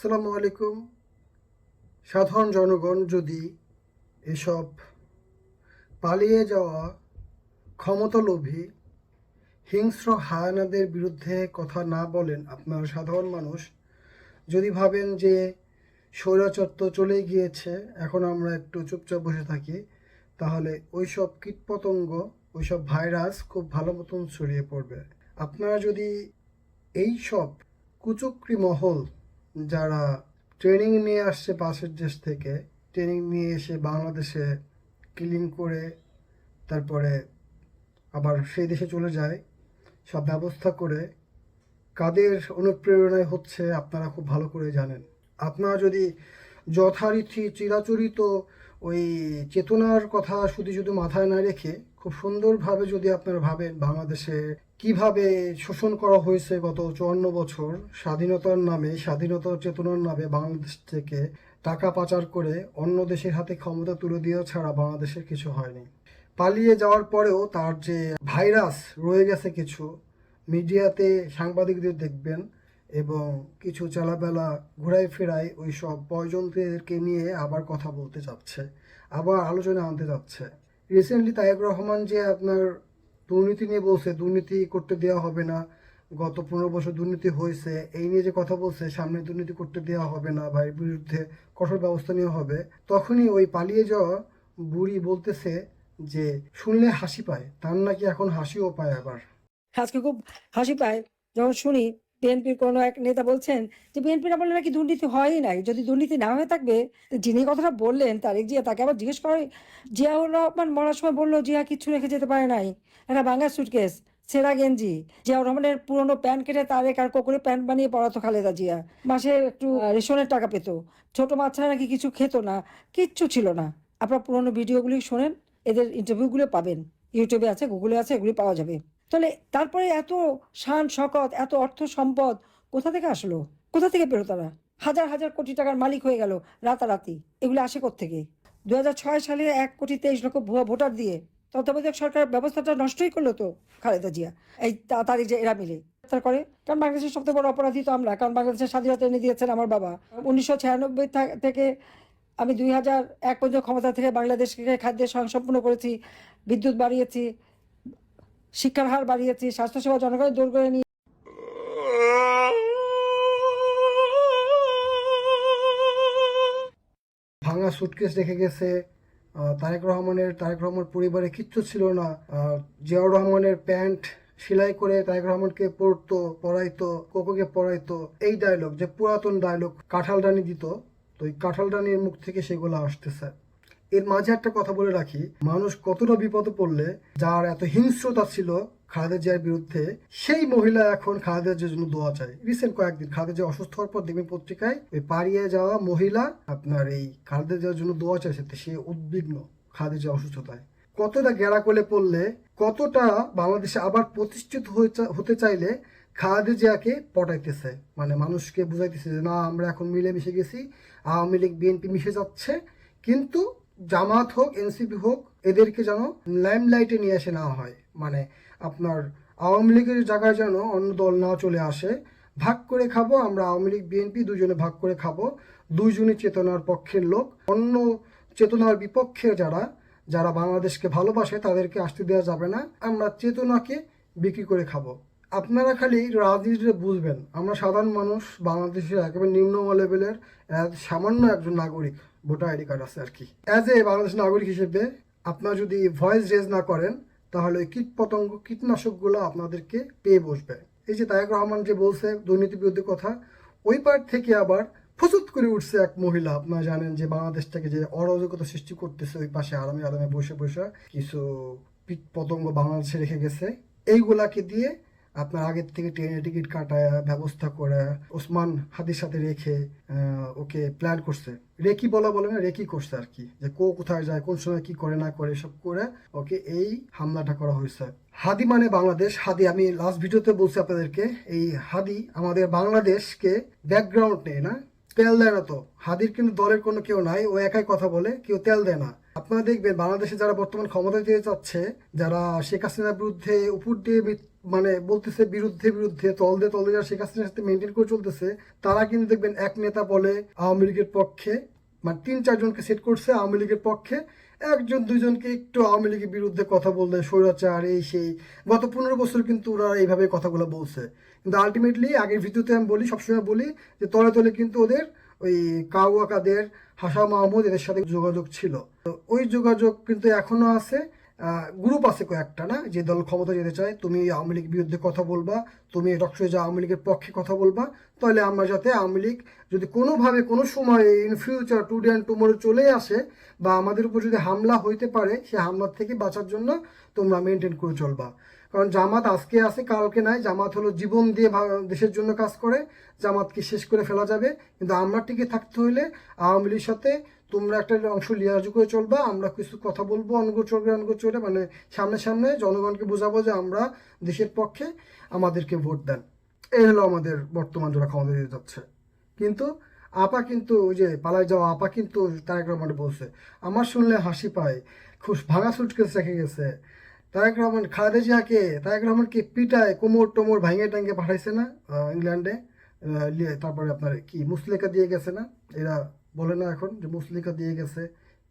আসসালামু আলাইকুম। সাধারণ জনগণ যদি এসব পালিয়ে যাওয়া ক্ষমতালোভী হিংস্র হায়ানাদের বিরুদ্ধে কথা না বলেন আপনার সাধারণ মানুষ, যদি ভাবেন যে স্বৈরাচার চলে গিয়েছে, এখন আমরা একটু চুপচাপ বসে থাকি, তাহলে ওইসব কীটপতঙ্গ, ওইসব ভাইরাস খুব ভালো মতন ছড়িয়ে পড়বে। আপনারা যদি এই সব কুচক্রি মহল যারা ট্রেনিং নিয়ে আসছে পাশের দেশ থেকে ট্রেনিং নিয়ে এসে বাংলাদেশে ক্লিন করে তারপরে আবার সেই দেশে চলে যায়, সব ব্যবস্থা করে, কাদের অনুপ্রেরণায় হচ্ছে আপনারা খুব ভালো করে জানেন। আপনারা যদি যথারীতি চিরাচরিত ওই চেতনার কথা শুধু শুধু মাথায় না রেখে খুব সুন্দরভাবে যদি আপনারা ভাবেন বাংলাদেশে কীভাবে শোষণ করা হয়েছে গত চুয়ান্ন বছর স্বাধীনতার নামে, স্বাধীনতার চেতনার নামে বাংলাদেশ থেকে টাকা পাচার করে অন্য দেশের হাতে ক্ষমতা তুলে দেওয়া ছাড়া বাংলাদেশের কিছু হয়নি। পালিয়ে যাওয়ার পরেও তার যে ভাইরাস রয়ে গেছে কিছু, মিডিয়াতে সাংবাদিকদের দেখবেন এবং কিছু চালাবেলা ঘুরাই ফেরাই ওই সব বয়জন্ত্রীদেরকে নিয়ে আবার কথা বলতে চাচ্ছে আবার আলোচনা আনতে যাচ্ছে। রিসেন্টলি তায়েক রহমান যে আপনার দুর্নীতি নিয়ে বলছে, দুর্নীতি করতে দেওয়া হবে না। গত পনেরো বছর দুর্নীতি হয়েছে, এই নিয়ে যে কথা বলছে, সামনে দুর্নীতি করতে দেওয়া হবে না এর বিরুদ্ধে কঠোর ব্যবস্থা নেওয়া হবে। তখনই ওই পালিয়ে যাওয়া বুড়ি বলতেছে যে, শুনলে হাসি পায়। তার নাকি এখন হাসিও পায় আবার। আজকে খুব হাসি পায়। যখন শুনি বিএনপির কোনো এক নেতা বলছেন যে বিএনপির বলে নাকি দুর্নীতি হয়ই নাই। যদি দুর্নীতি না হয়ে থাকবে যিনি কথাটা বললেন, তারেক জিয়া, তাকে আবার জিজ্ঞেস করে জিয়াউর রহমান মরার সময় বলল জিয়া কিচ্ছু রেখে যেতে পারে নাই। একটা বাংলা সুটকেস সেরা গেঞ্জি। জিয়াউর রহমানের পুরনো প্যান্ট কেটে তারেক আর কোকরে প্যান্ট বানিয়ে পড়াতো খালেদা জিয়া। মাসে একটু রেশনের টাকা পেত। ছোট বাচ্চারা নাকি কিছু খেত না, কিচ্ছু ছিল না। আপনার পুরনো ভিডিওগুলি শোনেন, এদের ইন্টারভিউগুলো পাবেন। ইউটিউবে আছে গুগলে আছে, এগুলি পাওয়া যাবে। তাহলে তারপরে এত শান শকত, এত অর্থ সম্পদ কোথা থেকে আসলো? কোথা থেকে পেল তারা? হাজার হাজার কোটি টাকার মালিক হয়ে গেল রাতারাতি। এগুলো আসে থেকে দু ছয় সালে এক কোটি তেইশ লক্ষ ভুয়া ভোটার দিয়ে তত্ত্বাবধায়ক সরকার ব্যবস্থাটা নষ্টই করল তো খালেদা জিয়া। এই তাড়াতাড়ি যে এরা মিলে। গ্রেফতার করে কারণ বাংলাদেশের সবথেকে বড় অপরাধী তো আমরা, কারণ বাংলাদেশের স্বাধীনতা এনে দিয়েছেন আমার বাবা। উনিশশো ছিয়ানব্বই থেকে আমি দুই হাজার এক পর্যন্ত ক্ষমতা থেকে বাংলাদেশকে খাদ্যের স্বয়ংসম্পূর্ণ করেছি, বিদ্যুৎ বাড়িয়েছি শিক্ষার হার বাড়িয়েছি, স্বাস্থ্যসেবা জনগণের দূর করে নিয়ে ভাঙা সুটকেস রেখে গেছে তারেক রহমানের তারেক রহমান পরিবারে কিচ্ছু ছিল না। জিয়াউর রহমানের প্যান্ট সেলাই করে তারেক রহমানকে পড়তো পড়াইতো কোকোকে পড়াইতো এই ডায়লগ যে পুরাতন ডায়লগ কাঁঠাল রানী দিত। তো এই কাঁঠাল রানীর মুখ থেকে সেগুলো আসতেছে। এর মাঝে একটা কথা বলে রাখি, মানুষ কতটা বিপদে পড়লে যার এত হিংস্রতা ছিল খালেদা জিয়ার বিরুদ্ধে, সেই মহিলা এখন খালেদা জিয়ার জন্য দোয়া চায়। রিসেন্ট কয়েকদিন খালেদা জিয়া অসুস্থ হওয়ার পর দেখবেন পত্রিকায় ওই পাড়িয়ে যাওয়া মহিলা আপনার এই খালেদা জিয়ার জন্য দোয়া চাইছে সে উদ্বিগ্ন খালেদা জিয়া অসুস্থতায়। কতটা গেরা কোলে পড়লে, কতটা বাংলাদেশে আবার প্রতিষ্ঠিত হতে চাইলে খালেদা জিয়াকে পটাইতেছে। মানে মানুষকে বুঝাইতেছে যে, না, আমরা এখন মিলেমিশে গেছি, আওয়ামী লীগ, বিএনপি মিশে যাচ্ছে। কিন্তু জামাত হোক, এনসিপি হোক, এদেরকে যেন লাইমলাইটে নিয়ে এসে না হয়। মানে আপনার আওয়ামী লীগের জায়গায় যেন অন্য দল না চলে আসে। ভাগ করে খাব, আমরা আওয়ামী লীগ, বিএনপি দুজনে ভাগ করে খাব। দুইজনই চেতনার পক্ষের লোক। অন্য চেতনার বিপক্ষে যারা যারা বাংলাদেশকে ভালোবাসে, তাদেরকে আসতে দেওয়া যাবে না। আমরা চেতনাকে বিক্রি করে খাব। আপনারা খালি রাজনীতিটা বুঝবেন। আমরা সাধারণ মানুষ, বাংলাদেশের একেবারে নিম্ন লেভেলের সামান্য একজন নাগরিক, ভোটার আইডি কার্ড আছে আর কি। অ্যাজ এ বাংলাদেশ নাগরিক হিসেবে আপনারা যদি ভয়েস রেজ না করেন, তাহলে কীট পতঙ্গ কীটনাশকগুলো আপনাদেরকে পেয়ে বসবে। এই যে তায়েক রহমান যে বলছে দুর্নীতি বিরোধী কথা, ওই পার্ট থেকে আবার ফুসুত করে উঠছে এক মহিলা। আপনারা জানেন যে বাংলাদেশ থেকে যে অরাজকতা সৃষ্টি করতেছে ওই পাশে আরামে আরামে বসে বসে, কিছু কীট পতঙ্গ বাংলাদেশে রেখে গেছে। এইগুলাকে দিয়ে আপনার আগের থেকে ট্রেনের টিকিট কাটায়, ব্যবস্থা করে, ওসমান হাদির সাথে রেখে ওকে প্ল্যান করছে। রেকি বলা বলে না, রেকি করছে আর কি, যে কো কোথায় যায়, কোন সময় কি করে, না করে, সব করে ওকে এই হামলাটা করা হয়েছে। হাদি মানে বাংলাদেশ। হাদি, আমি লাস্ট ভিডিওতে বলছি আপনাদেরকে, এই হাদি আমাদের বাংলাদেশকে ব্যাকগ্রাউন্ড নেই না, তেল দেয় না তো। হাদির কিন্তু দলের কোনো কেউ নাই, ও একাই কথা বলে, কেউ তেল দেয় না। আপনারা দেখবেন, বাংলাদেশে যারা বর্তমান ক্ষমতা দিয়ে যাচ্ছে যারা শেখ হাসিনার বিরুদ্ধে উপর দিয়ে মানে বলতেছে বিরুদ্ধে বিরুদ্ধে, তলদে তলদে যারা শেখ হাসিনার সাথে মেনটেন করে চলতেছে, তারা কিন্তু দেখবেন এক নেতা বলে আওয়ামী লীগের পক্ষে মানে তিন চারজনকে সেট করছে আওয়ামী লীগের পক্ষে, একজন, দুইজনকে একটু আওয়ামী লীগের বিরুদ্ধে কথা বললে স্বৈরাচার, এই, সেই। গত পনেরো বছর কিন্তু ওরা এইভাবে কথাগুলো বলছে। কিন্তু আলটিমেটলি আগের ভিডিওতে আমি বলি, সবসময় বলি যে তলে তলে কিন্তু ওদের ওই কাউয়া কাদের হাসা মাহমুদ এদের সাথে যোগাযোগ ছিল। তো ওই যোগাযোগ কিন্তু এখনও আছে। গ্রুপ আছে কয়েকটা, না? যে দল ক্ষমতা যেতে চায়, তুমি আওয়ামী লীগ বিরুদ্ধে কথা বলবা, তুমি যে আওয়ামী লীগের পক্ষে কথা বলবা, তাহলে আমরা যাতে আওয়ামী লীগ যদি কোনোভাবে কোনো সময় in future today and tomorrow চলে আসে বা আমাদের উপর যদি হামলা হইতে পারে, সে হামলার থেকে বাঁচার জন্য তোমরা মেনটেন করে চলবা। কারণ জামাত আজকে আছে, কালকে নাই। জামাত হলো জীবন দিয়ে দেশের জন্য কাজ করে। জামাতকে শেষ করে ফেলা যাবে। কিন্তু আমরা টিকে থাকতে হইলে আওয়ামী লীগের সাথে তোমরা একটা অংশ লিয়াজু করে চলবা, আমরা কিছু কথা বলব অনুগো চলবে অনুগো চলবে মানে সামনে সামনে জনগণকে বোঝাবো যে আমরা দেশের পক্ষে আমাদেরকে ভোট দেন। এই হলো আমাদের বর্তমান যারা ক্ষমতা দিতে যাচ্ছে। কিন্তু আপা কিন্তু ওই যে পালায় যাওয়া আপা কিন্তু তারেক রহমান বলছে, আমার শুনলে হাসি পায় খুব ভাঙা সুটকেস রেখে গেছে। তারেক রহমান খালেদা জিয়াকে, তারেক রহমানকে পিটায়, কোমর টোমর ভাঙে টাঙ্গে পাঠাইছে না ইংল্যান্ডে তারপরে আপনার কি মুসলেকা দিয়ে গেছে না, এরা বলে না এখন যে মুসলিকা দিয়ে গেছে।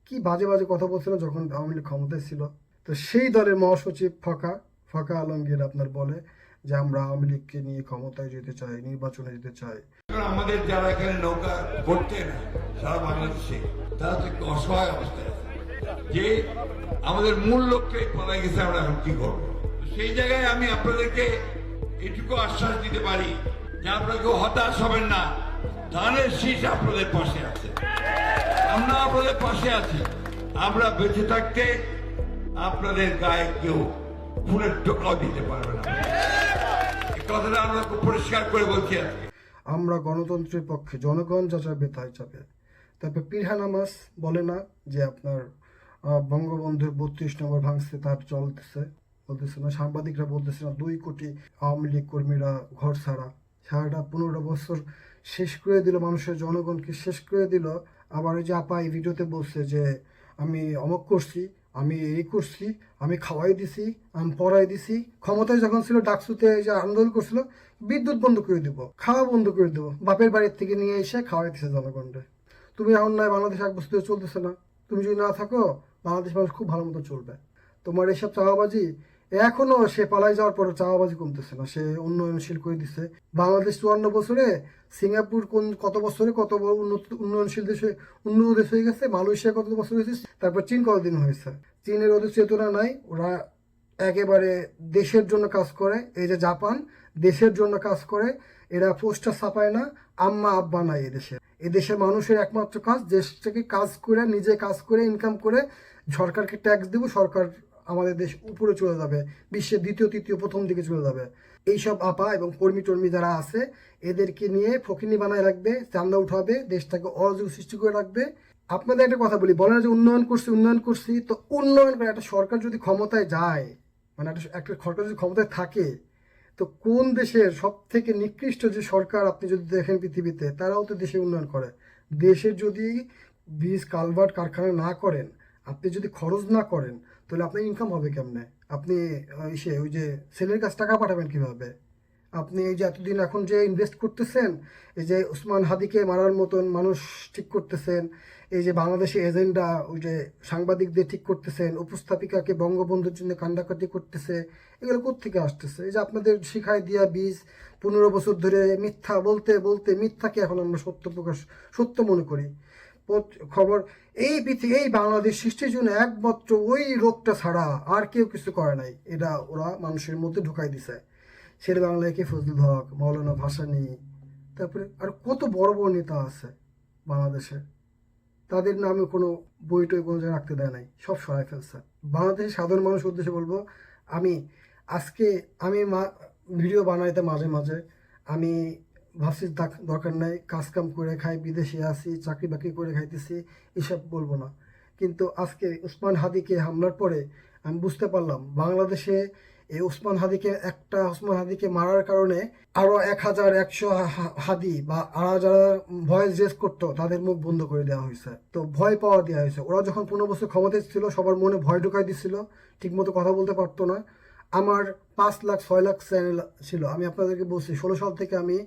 কি বাজে বাজে কথা বলছিল যখন আওয়ামী লীগ ক্ষমতায় ছিল। তো সেই দলের মহাসচিব ফকা ফকা আলমগীর আপনার বলে যে আমরা আওয়ামী লীগকে নিয়ে ক্ষমতায় যেতে চাই, নির্বাচনে যেতে চাই। আমাদের যারা এখানে নৌকা করতে না, সারা বাংলাদেশে, তারা তো একটু অসহায় অবস্থায় যে আমাদের মূল লক্ষ্যে পড়ায় গেছে আমরা এখন কি করব? সেই জায়গায় আমি আপনাদেরকে এটুকু আশ্বাস দিতে পারি যে আপনারা কেউ হতাশ হবেন না। ধানের শীষ আপনাদের পাশে আছে। আমরা আপনাদের পাশে আছি। আমরা বেঁচে থাকতে আপনাদের গায়ে কেউ ফুলের টোকাও দিতে পারবে না। কথাটা আমরা খুব পরিষ্কার করে বলছি আজকে। আমরা গণতন্ত্রের পক্ষে, জনগণ যা চাবে তাই চাবে তারপর পিরহা নামাজ বলে না যে আপনার বঙ্গবন্ধুর বত্রিশ নম্বর ভাঙছে, তার চলতেছে, বলতেছে না। সাংবাদিকরা বলতেছে না, দুই কোটি আওয়ামী লীগ কর্মীরা ঘর ছাড়া। সারাটা পনেরো বছর শেষ করে দিল মানুষের জনগণকে, শেষ করে দিল আবার ওই যে আপা এই ভিডিওতে বলছে যে, আমি অমক করছি, আমি এই করছি, আমি খাওয়াই দিছি, আমি পড়াই দিছি। ক্ষমতায় যখন ছিল, ডাকসুতে যে আন্দোলন করছিল, বিদ্যুৎ বন্ধ করে দিব, খাওয়া বন্ধ করে দেবো, বাপের বাড়ির থেকে নিয়ে এসে খাওয়াই দিছে জনগণকে তুমি এখন নয় বাংলাদেশ এক ধরে চলতেছে না। তুমি যদি না থাকো, বাংলাদেশ মানুষ খুব ভালো মতো চলবে। তোমার এসব চাওয়াবাজি এখনও সে পালাই যাওয়ার পরে চাওয়াবাজি কমতেছে না, সে উন্নয়নশীল করে দিছে। বাংলাদেশ চুয়ান্ন বছরে সিঙ্গাপুর কোন কত বছরে কত উন্নত উন্নয়নশীল দেশে উন্নত দেশ হয়ে গেছে, মালয়েশিয়া কত বছর হয়েছে, তারপর চীন কতদিন হয়েছে। চীনের ওদের চেতনা নাই, ওরা একেবারে দেশের জন্য কাজ করে, এই যে জাপান, দেশের জন্য কাজ করে, এরা পোস্টার ছাপায় না, আম্মা আব্বা নাই এদেশে। এদেশের মানুষের একমাত্র কাজ, দেশ থেকে কাজ করে, নিজে কাজ করে ইনকাম করে, সরকারকে ট্যাক্স দেবো, সরকার আমাদের দেশ উপরে চলে যাবে, বিশ্বের দ্বিতীয়, তৃতীয়, প্রথম দিকে চলে যাবে। এইসব আপা এবং কর্মী টর্মী যারা আছে, এদেরকে নিয়ে ফকিনি বানায় রাখবে, চান্দা উঠাবে, দেশটাকে অরাজক সৃষ্টি করে রাখবে। আপনাদের একটা কথা বলি বলেন যে উন্নয়ন করছি উন্নয়ন করছি, তো উন্নয়ন করে একটা সরকার যদি ক্ষমতায় যায় মানে একটা একটা সরকার যদি ক্ষমতায় থাকে, তো কোন দেশের সব থেকে নিকৃষ্ট যে সরকার আপনি যদি দেখেন পৃথিবীতে, তারাও তো দেশে উন্নয়ন করে। দেশের যদি বীজ কালভার্ট কারখানা না করেন, আপনি যদি খরচ না করেন তাহলে আপনার ইনকাম হবে কেমনে? আপনি ইসে, ওই যে ছেলের কাছে টাকা পাঠাবেন কীভাবে? আপনি এই যে এতদিন এখন যে ইনভেস্ট করতেছেন, এই যে উসমান হাদিকে মারার মতন মানুষ ঠিক করতেছেন, এই যে বাংলাদেশে এজেন্ডা, ওই যে সাংবাদিকদের ঠিক করতেছেন, উপস্থাপিকাকে বঙ্গবন্ধুর জন্য কান্ডাকাটি করতেছে, এগুলো কোত্থেকে আসতেছে? এই যে আপনাদের শিখায় দিয়া বীজ, পনেরো বছর ধরে মিথ্যা বলতে বলতে মিথ্যাকে এখন আমরা সত্য প্রকাশ, সত্য মনে করি। খবর, এই পৃথিবী এই বাংলাদেশ সৃষ্টির জন্য একমাত্র ওই রোগটা ছাড়া আর কেউ কিছু করে নাই। এটা ওরা মানুষের মধ্যে ঢুকাই দিছে। শের বাংলায় কে ফজলুল হক মৌলানা ভাসানী, তারপরে আর কত বড় বড় নেতা আছে বাংলাদেশে। তাদের নামে কোনো বই টই কোনো রাখতে দেয় নাই, সব সরাই ফেলছে। বাংলাদেশের সাধারণ মানুষ উদ্দেশ্যে বলব, আমি আজকে, আমি মা- ভিডিও বানাইতে মাঝে মাঝে, আমি ভাবছি দরকার নাই কাজ কাম করে খাই, বিদেশে আসি চাকরি বাকরি করে খাইতেছি, এসব বলব না। কিন্তু আজকে উসমান হাদিকে হামলার পরে আমি বুঝতে পারলাম, বাংলাদেশে এই উসমান হাদিকে, একটা উসমান হাদিকে মারার কারণে আরও এক হাজার একশো হাদি বা আরও যারা ভয়েস রেস করতো, তাদের মুখ বন্ধ করে দেওয়া হয়েছে। তো ভয় পাওয়া দেওয়া হয়েছে। ওরা যখন পনেরো বছর ক্ষমতায় ছিল, সবার মনে ভয় ঢুকাই দিছিল, ঠিকমতো কথা বলতে পারতো না। আমার পাঁচ লাখ, ছয় লাখ চ্যানেল ছিল। আমি আপনাদেরকে বলছি, ষোলো সাল থেকে আমি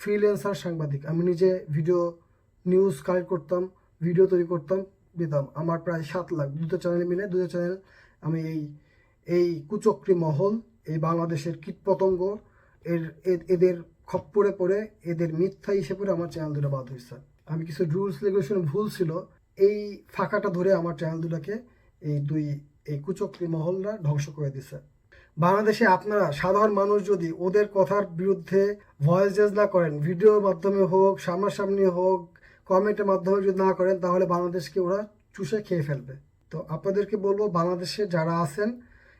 ফ্রিল্যান্সার সাংবাদিক। আমি নিজে ভিডিও নিউজ কালেক্ট করতাম ভিডিও তৈরি করতাম দিতাম আমার প্রায় সাত লাখ। দুটো চ্যানেল মিলে, দুটো চ্যানেল আমি এই এই কুচক্রি মহল, এই বাংলাদেশের কীটপতঙ্গ, এর এদের খপ্পরে পড়ে, এদের মিথ্যা হিসেবে আমার চ্যানেল দুটো বাদ হয়েছে আমি কিছু রুলস রেগুলেশন ভুল ছিল, এই ফাঁকাটা ধরে আমার চ্যানেল দুটাকে এই দুই, এই কুচক্রি মহলরা ধ্বংস করে দিছে। বাংলাদেশে আপনারা সাধারণ মানুষ যদি ওদের কথার বিরুদ্ধে ভয়েস না করেন, ভিডিওর মাধ্যমে হোক, সামনাসামনি হোক, কমেন্টের মাধ্যমে যদি না করেন, তাহলে বাংলাদেশকে ওরা চুষে খেয়ে ফেলবে। তো আপনাদেরকে বলব, বাংলাদেশে যারা আছেন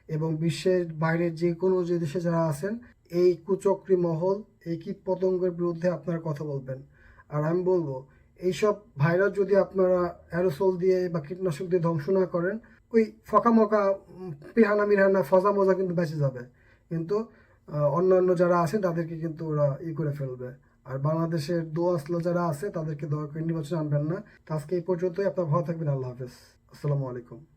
এবং বিশ্বের বাইরের যে কোনো যে দেশে যারা আছেন, এই কুচক্রি মহল, এই কীট পতঙ্গের বিরুদ্ধে আপনারা কথা বলবেন। আর আমি বলব, এইসব ভাইরাস যদি আপনারা অ্যারোসল দিয়ে বা কীটনাশক দিয়ে ধ্বংস না করেন ওই ফকা মকা পেহানা মিরহানা ফজা মজা কিন্তু বেঁচে যাবে। কিন্তু অন্যান্য যারা আছেন, তাদেরকে কিন্তু ওরা ই করে ফেলবে। আর বাংলাদেশের দোয়াসলো যারা আছে, তাদেরকে দয়া করে নির্বাচন আনবেন না। আজকে এই পর্যন্তই। আপনার ভালো থাকবেন। আল্লাহ হাফেজ। আসসালামু আলাইকুম।